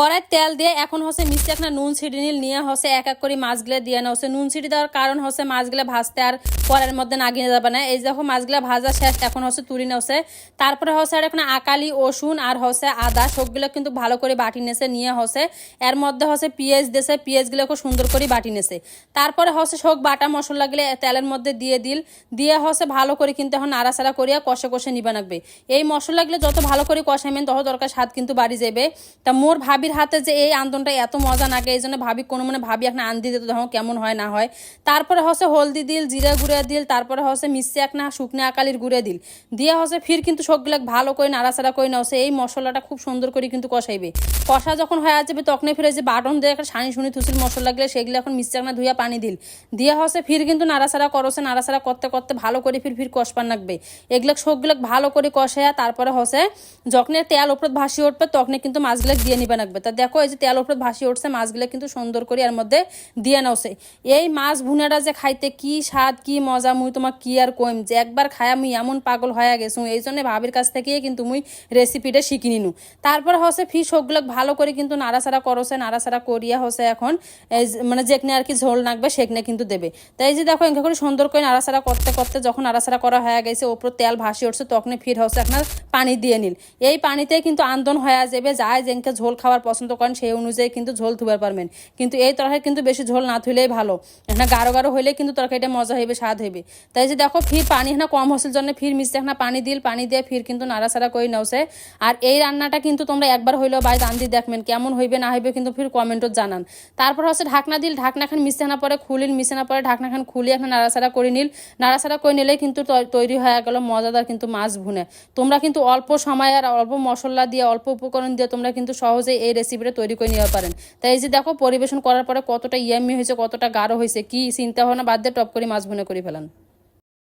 কড়াই তেল দিয়ে এখন হচ্ছে মিষ্টি একটা নুন ছিটি নিল নিয়ে হচ্ছে এক এক করে মাছগুলো দিয়ে না হচ্ছে। নুন ছিটি দেওয়ার কারণ হচ্ছে মাছগুলো ভাজতে আর কড়াইয়ের মধ্যে নাগিয়ে যাবে না। এই দেখো মাছগুলো ভাজা শেষ, এখন হচ্ছে তুলি নেছে তারপরে হচ্ছে আর এখন আকালি, রসুন আর হচ্ছে আদা সবগুলো কিন্তু ভালো করে বাটি নেছে নিয়ে হচ্ছে। এর মধ্যে হচ্ছে পেঁয়াজ পেঁয়াজগুলো খুব সুন্দর করে বাটি নেছে। তারপরে হচ্ছে সব বাটা মশলাগুলো তেলের মধ্যে দিয়ে দিল। দিয়ে হচ্ছে ভালো করে কিন্তু এখন নাড়াচাড়া করিয়া কষে কষে নিবা লাগবে। এই মশলাগুলো যত ভালো করে কষাইবেন, তত দরকার স্বাদ কিন্তু বাড়ি যাবে তা মোর ভাবির হাতে যে এই আন্দোলনটা এত মজা নাগে এই জন্য ভাবি কোনো মানে ভাবি এখন আন্দি দিতে দেখো কেমন হয় না হয়। তারপরে হচ্ছে হলদি দিল, জিরা গুঁড়ে দিল, তারপরে হচ্ছে মিষ্টি এক না, শুকনো আকালির গুঁড়ে দিল। দিয়ে হচ্ছে ফির কিন্তু সবগুলো ভালো করে নাড়াচাড়া করে নাও এই মশলাটা খুব সুন্দর করে কিন্তু কষাইবে। কষা যখন হয়ে যাবে তখনই ফিরে যে বাটন দিয়ে একটা সানি শুনি থুসির মশলা গেলে সেগুলো এখন এক না ধুইয়া পানি দিল। দিয়ে হচ্ছে ফির কিন্তু নাড়াচাড়া করছে নাড়াচাড়া করতে করতে ভালো করে ফির ফির কষপান লাগবে এগুলো সবগুলো ভালো করে কষাইয়া তারপরে হচ্ছে যখন তেল উপর ভাসিয়ে উঠবে তখন কিন্তু মাছগুলো দিয়ে নিবে লাগবে। তা দেখো, এই যে তেল উপর ভাসি উঠছে, মাছগুলো কিন্তু সুন্দর করে এর মধ্যে দিয়ে নাওছে এই মাছ ভুনাটা যে খাইতে কি স্বাদ, কি মজা, মুই তোমার কি আর কইম? যে একবার খায়া মুই এমন পাগল হয়ে গেছু, এই জন্য ভাবির কাছ থেকে কিন্তু মুই রেসিপিটা শিখি নিনু। তারপর হচ্ছে ফি সবগুলো ভালো করে কিন্তু নাড়াচাড়া করছে নাড়াচাড়া করিয়া হচ্ছে এখন মানে যেখানে আর কি ঝোল নাকবে সেখানে কিন্তু দেবে। তাই এই যে দেখো এখানে করে সুন্দর করে নাড়াচাড়া করতে করতে যখন নাড়াচাড়া করা হয়ে গেছে, ওপর তেল ভাসি উঠছে তখন ফির হচ্ছে আপনার পানি দিয়ে নিল। এই পানিতে কিন্তু আন্দোলন হয়ে যাবে যায় যেনকে ঝোল খাওয়ার পছন্দ করেন, সেই অনুযায়ী কিন্তু ঝোল ধুবার পারবেন। কিন্তু এই তরকারি কিন্তু বেশি ঝোল না থুলেই ভালো। এখানে গাঢ় গাঢ় হইলে কিন্তু তরকারিটা মজা হইবে, স্বাদ হইবে। তাই যে দেখো, ফির পানি এখানে কম হসের জন্য ফির মিশতে এখানে পানি দিল, পানি দিয়ে ফির কিন্তু নাড়াচাড়া করে নেওছে। আর এই রান্নাটা কিন্তু তোমরা একবার হইলেও বাই রান্ধি দেখবেন, কেমন হইবে না হইবে কিন্তু ফির কমেন্টও জানান। তারপর হচ্ছে ঢাকনা দিল, ঢাকনা খান মিশতে না পরে খুলিল মিশে না পরে ঢাকনা খান খুলি এখন নাড়াচাড়া করে নিল। নাড়াচাড়া করে নিলেই কিন্তু তৈরি হয়ে গেল মজাদার কিন্তু মাছ ভুনে। তোমরা কিন্তু অল্প সময় আর অল্প মশলা দিয়ে, অল্প উপকরণ দিয়ে তোমরা কিন্তু সহজে সহজেই এই রেসিপিটা তৈরি করে নিতে পারেন। তাই এই যে দেখো, পরিবেশন করার পরে কতটা ইয়ামি হয়েছে, কতটা গাঢ় হয়েছে, কি চিন্তা ভাবনা বাদ দিয়ে টপ করে মাছ ভুনে করে ফেলান।